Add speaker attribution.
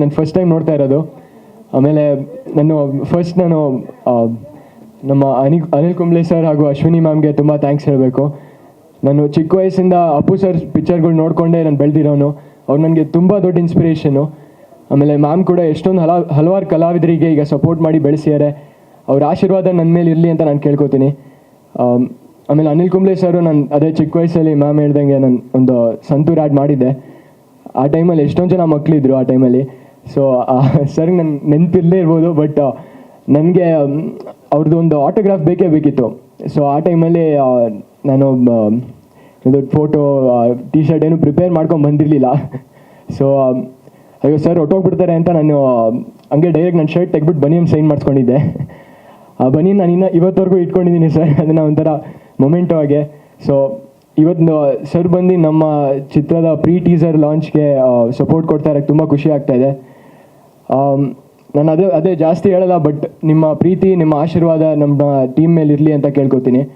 Speaker 1: ನಾನು first time ನೋಡ್ತಾ ಇರೋದು. ಆಮೇಲೆ ನಾನು ಫಸ್ಟ್ ನಾನು ನಮ್ಮ ಅನಿ ಅನಿಲ್ ಕುಂಬ್ಳೆ ಸರ್ ಹಾಗೂ ಅಶ್ವಿನಿ ಮ್ಯಾಮ್ಗೆ ತುಂಬ ಥ್ಯಾಂಕ್ಸ್ ಹೇಳಬೇಕು. ನಾನು ಚಿಕ್ಕ ವಯಸ್ಸಿಂದ ಅಪ್ಪು ಸರ್ ಪಿಕ್ಚರ್ಗಳು ನೋಡಿಕೊಂಡೇ ನಾನು ಬೆಳೆದಿರೋನು. ಅವ್ರು ನನಗೆ ತುಂಬ ದೊಡ್ಡ ಇನ್ಸ್ಪಿರೇಷನು ಆಮೇಲೆ ಮ್ಯಾಮ್ ಕೂಡ ಎಷ್ಟೊಂದು ಹಲ, ಹಲವಾರು ಕಲಾವಿದರಿಗೆ ಈಗ ಸಪೋರ್ಟ್ ಮಾಡಿ ಬೆಳೆಸಿದ್ದಾರೆ ಅವ್ರ ಆಶೀರ್ವಾದ ನನ್ನ ಮೇಲೆ ಇರಲಿ ಅಂತ ನಾನು ಕೇಳ್ಕೊತೀನಿ. ಆಮೇಲೆ ಅನಿಲ್ ಕುಂಬ್ಳೆ ಸರು ನಾನು, ಅದೇ ಚಿಕ್ಕ ವಯಸ್ಸಲ್ಲಿ ಮ್ಯಾಮ್ ಹೇಳ್ದಂಗೆ ನಾನು ಒಂದು ಸಂತೂರ್ ಆ್ಯಡ್ ಮಾಡಿದ್ದೆ. ಆ ಟೈಮಲ್ಲಿ ಎಷ್ಟೊಂದು ಜನ ಮಕ್ಕಳಿದ್ರು ಆ ಟೈಮಲ್ಲಿ ಸೊ ಸರ್ ನನ್ನ ನೆನಪಿರಲೇ ಇರ್ಬೋದು ಬಟ್ ನನಗೆ ಅವ್ರದ್ದು ಒಂದು ಆಟೋಗ್ರಾಫ್ ಬೇಕೇ ಬೇಕಿತ್ತು. ಸೊ ಆ ಟೈಮಲ್ಲಿ ನಾನು ಒಂದು ಫೋಟೋ ಟಿ ಶರ್ಟ್ ಏನು ಪ್ರಿಪೇರ್ ಮಾಡ್ಕೊಂಡು ಬಂದಿರಲಿಲ್ಲ. ಸೊ ಅಯ್ಯೋ, ಸರ್ ಹೊಟ್ಟೋಗ್ಬಿಡ್ತಾರೆ ಅಂತ ನಾನು ಹಂಗೆ ಡೈರೆಕ್ಟ್ ನನ್ನ ಶರ್ಟ್ ತೆಗ್ಬಿಟ್ಟು ಬನಿಯನ್ನು ಸೈನ್ ಮಾಡಿಸ್ಕೊಂಡಿದ್ದೆ. ಆ ಬನಿ ನಾನು ಇನ್ನು ಇವತ್ತವರೆಗೂ ಇಟ್ಕೊಂಡಿದ್ದೀನಿ, ಸರ್. ಅದನ್ನು ಒಂಥರ ಮೊಮೆಂಟೋ ಆಗಿ. ಸೊ ಇವತ್ತು ಸರ್ ಬಂದು ನಮ್ಮ ಚಿತ್ರದ ಪ್ರೀ ಟೀಸರ್ ಲಾಂಚ್ಗೆ ಸಪೋರ್ಟ್ ಕೊಡ್ತಾ ಇರೋಕ್ಕೆ ತುಂಬ ಖುಷಿ ಆಗ್ತಾ ಇದೆ. ನಾನು ಅದೇ ಅದೇ ಜಾಸ್ತಿ ಹೇಳಲ್ಲ ಬಟ್ ನಿಮ್ಮ ಪ್ರೀತಿ, ನಿಮ್ಮ ಆಶೀರ್ವಾದ ನಮ್ಮ ಟೀಮ್ ಮೇಲೆ ಇರಲಿ ಅಂತ ಕೇಳ್ಕೊತೀನಿ.